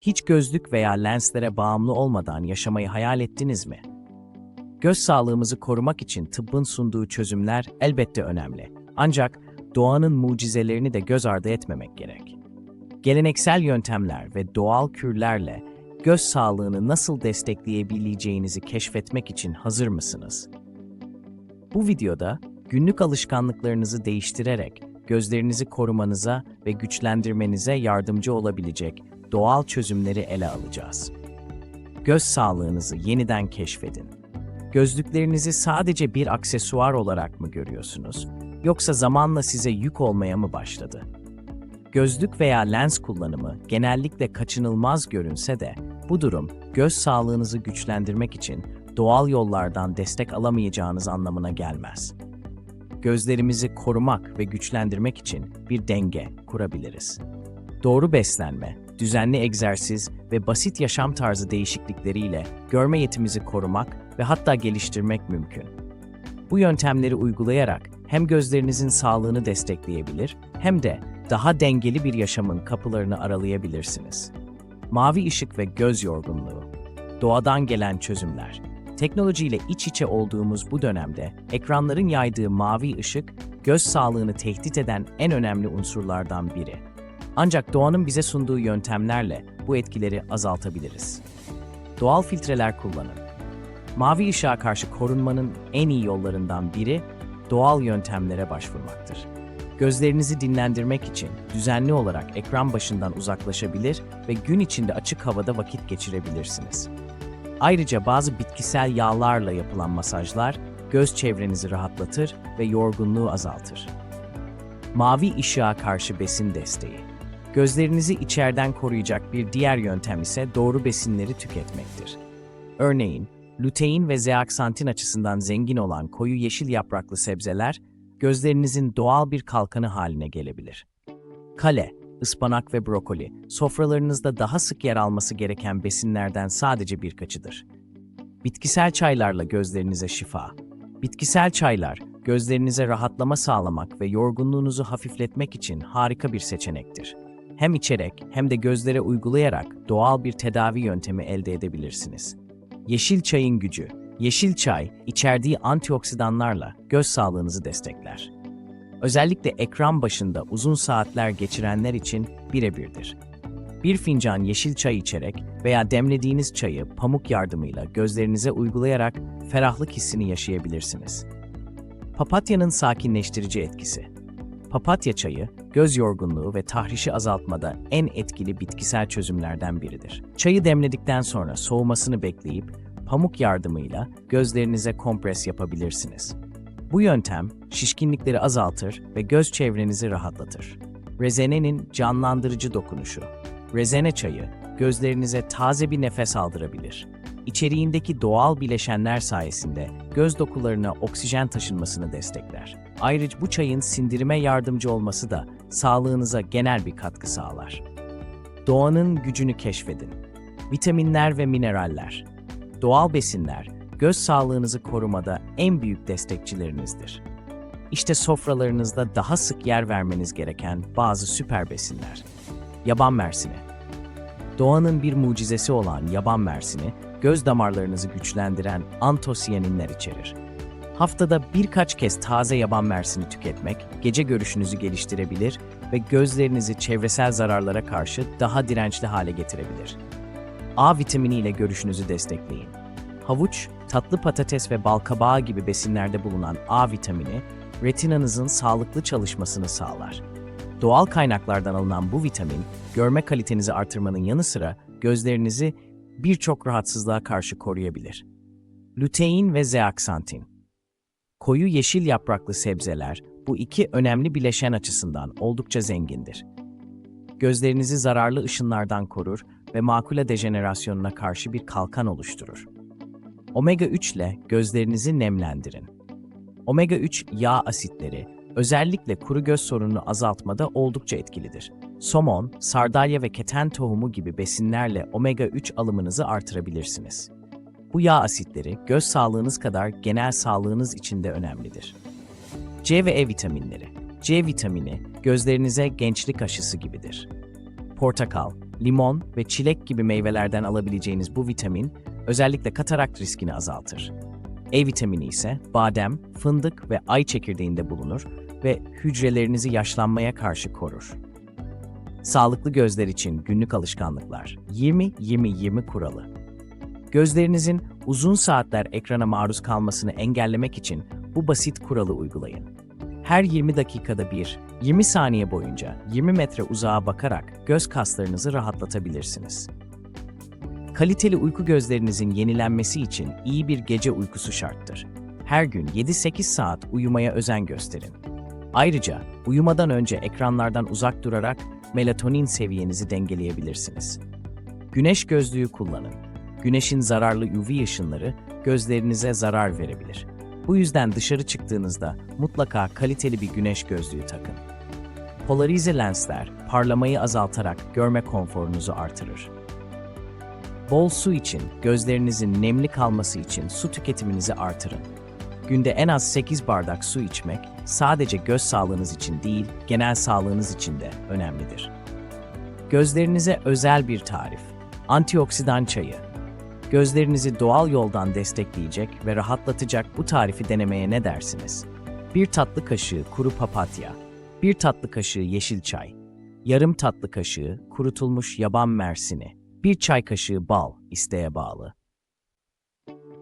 Hiç gözlük veya lenslere bağımlı olmadan yaşamayı hayal ettiniz mi? Göz sağlığımızı korumak için tıbbın sunduğu çözümler elbette önemli. Ancak doğanın mucizelerini de göz ardı etmemek gerek. Geleneksel yöntemler ve doğal kürlerle göz sağlığını nasıl destekleyebileceğinizi keşfetmek için hazır mısınız? Bu videoda günlük alışkanlıklarınızı değiştirerek gözlerinizi korumanıza ve güçlendirmenize yardımcı olabilecek doğal çözümleri ele alacağız. Göz sağlığınızı yeniden keşfedin. Gözlüklerinizi sadece bir aksesuar olarak mı görüyorsunuz? Yoksa zamanla size yük olmaya mı başladı? Gözlük veya lens kullanımı genellikle kaçınılmaz görünse de bu durum göz sağlığınızı güçlendirmek için doğal yollardan destek alamayacağınız anlamına gelmez. Gözlerimizi korumak ve güçlendirmek için bir denge kurabiliriz. Doğru beslenme, düzenli egzersiz ve basit yaşam tarzı değişiklikleriyle görme yetimizi korumak ve hatta geliştirmek mümkün. Bu yöntemleri uygulayarak hem gözlerinizin sağlığını destekleyebilir hem de daha dengeli bir yaşamın kapılarını aralayabilirsiniz. Mavi ışık ve göz yorgunluğu, doğadan gelen çözümler. Teknolojiyle iç içe olduğumuz bu dönemde ekranların yaydığı mavi ışık göz sağlığını tehdit eden en önemli unsurlardan biri. Ancak doğanın bize sunduğu yöntemlerle bu etkileri azaltabiliriz. Doğal filtreler kullanın. Mavi ışığa karşı korunmanın en iyi yollarından biri doğal yöntemlere başvurmaktır. Gözlerinizi dinlendirmek için düzenli olarak ekran başından uzaklaşabilir ve gün içinde açık havada vakit geçirebilirsiniz. Ayrıca bazı bitkisel yağlarla yapılan masajlar göz çevrenizi rahatlatır ve yorgunluğu azaltır. Mavi ışığa karşı besin desteği. Gözlerinizi içeriden koruyacak bir diğer yöntem ise doğru besinleri tüketmektir. Örneğin, lutein ve zeaksantin açısından zengin olan koyu yeşil yapraklı sebzeler, gözlerinizin doğal bir kalkanı haline gelebilir. Kale, ıspanak ve brokoli, sofralarınızda daha sık yer alması gereken besinlerden sadece birkaçıdır. Bitkisel çaylarla gözlerinize şifa. Bitkisel çaylar, gözlerinize rahatlama sağlamak ve yorgunluğunuzu hafifletmek için harika bir seçenektir. Hem içerek hem de gözlere uygulayarak doğal bir tedavi yöntemi elde edebilirsiniz. Yeşil çayın gücü. Yeşil çay, içerdiği antioksidanlarla göz sağlığınızı destekler. Özellikle ekran başında uzun saatler geçirenler için birebirdir. Bir fincan yeşil çay içerek veya demlediğiniz çayı pamuk yardımıyla gözlerinize uygulayarak ferahlık hissini yaşayabilirsiniz. Papatyanın sakinleştirici etkisi. Papatya çayı, göz yorgunluğu ve tahrişi azaltmada en etkili bitkisel çözümlerden biridir. Çayı demledikten sonra soğumasını bekleyip pamuk yardımıyla gözlerinize kompres yapabilirsiniz. Bu yöntem şişkinlikleri azaltır ve göz çevrenizi rahatlatır. Rezenenin canlandırıcı dokunuşu. Rezene çayı gözlerinize taze bir nefes aldırabilir. İçeriğindeki doğal bileşenler sayesinde göz dokularına oksijen taşınmasını destekler. Ayrıca bu çayın sindirime yardımcı olması da sağlığınıza genel bir katkı sağlar. Doğanın gücünü keşfedin. Vitaminler ve mineraller. Doğal besinler göz sağlığınızı korumada en büyük destekçilerinizdir. İşte sofralarınızda daha sık yer vermeniz gereken bazı süper besinler. Yaban mersini. Doğanın bir mucizesi olan yaban mersini, göz damarlarınızı güçlendiren antosiyaninler içerir. Haftada birkaç kez taze yaban mersini tüketmek, gece görüşünüzü geliştirebilir ve gözlerinizi çevresel zararlara karşı daha dirençli hale getirebilir. A vitamini ile görüşünüzü destekleyin. Havuç, tatlı patates ve balkabağı gibi besinlerde bulunan A vitamini, retinanızın sağlıklı çalışmasını sağlar. Doğal kaynaklardan alınan bu vitamin, görme kalitenizi artırmanın yanı sıra gözlerinizi birçok rahatsızlığa karşı koruyabilir. Lutein ve zeaksantin. Koyu yeşil yapraklı sebzeler bu iki önemli bileşen açısından oldukça zengindir. Gözlerinizi zararlı ışınlardan korur ve makula dejenerasyonuna karşı bir kalkan oluşturur. Omega 3 ile gözlerinizi nemlendirin. Omega 3 yağ asitleri özellikle kuru göz sorununu azaltmada oldukça etkilidir. Somon, sardalya ve keten tohumu gibi besinlerle omega 3 alımınızı artırabilirsiniz. Bu yağ asitleri göz sağlığınız kadar genel sağlığınız için de önemlidir. C ve E vitaminleri. C vitamini gözlerinize gençlik aşısı gibidir. Portakal, limon ve çilek gibi meyvelerden alabileceğiniz bu vitamin özellikle katarakt riskini azaltır. E vitamini ise badem, fındık ve ay çekirdeğinde bulunur ve hücrelerinizi yaşlanmaya karşı korur. Sağlıklı gözler için günlük alışkanlıklar 20-20-20 kuralı. Gözlerinizin uzun saatler ekrana maruz kalmasını engellemek için bu basit kuralı uygulayın. Her 20 dakikada bir, 20 saniye boyunca 20 metre uzağa bakarak göz kaslarınızı rahatlatabilirsiniz. Kaliteli uyku gözlerinizin yenilenmesi için iyi bir gece uykusu şarttır. Her gün 7-8 saat uyumaya özen gösterin. Ayrıca uyumadan önce ekranlardan uzak durarak melatonin seviyenizi dengeleyebilirsiniz. Güneş gözlüğü kullanın. Güneşin zararlı UV ışınları gözlerinize zarar verebilir. Bu yüzden dışarı çıktığınızda mutlaka kaliteli bir güneş gözlüğü takın. Polarize lensler parlamayı azaltarak görme konforunuzu artırır. Bol su için, gözlerinizin nemli kalması için su tüketiminizi artırın. Günde en az 8 bardak su içmek sadece göz sağlığınız için değil, genel sağlığınız için de önemlidir. Gözlerinize özel bir tarif. Antioksidan çayı. Gözlerinizi doğal yoldan destekleyecek ve rahatlatacak bu tarifi denemeye ne dersiniz? Bir tatlı kaşığı kuru papatya, bir tatlı kaşığı yeşil çay, yarım tatlı kaşığı kurutulmuş yaban mersini, bir çay kaşığı bal isteğe bağlı.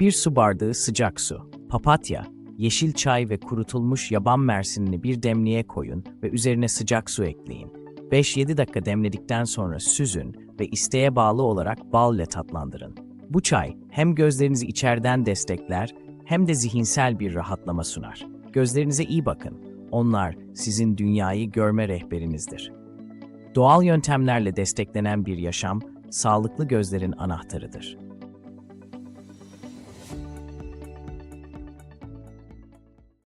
Bir su bardağı sıcak su, papatya, yeşil çay ve kurutulmuş yaban mersinini bir demliğe koyun ve üzerine sıcak su ekleyin. 5-7 dakika demledikten sonra süzün ve isteğe bağlı olarak bal ile tatlandırın. Bu çay hem gözlerinizi içeriden destekler hem de zihinsel bir rahatlama sunar. Gözlerinize iyi bakın. Onlar sizin dünyayı görme rehberinizdir. Doğal yöntemlerle desteklenen bir yaşam, sağlıklı gözlerin anahtarıdır.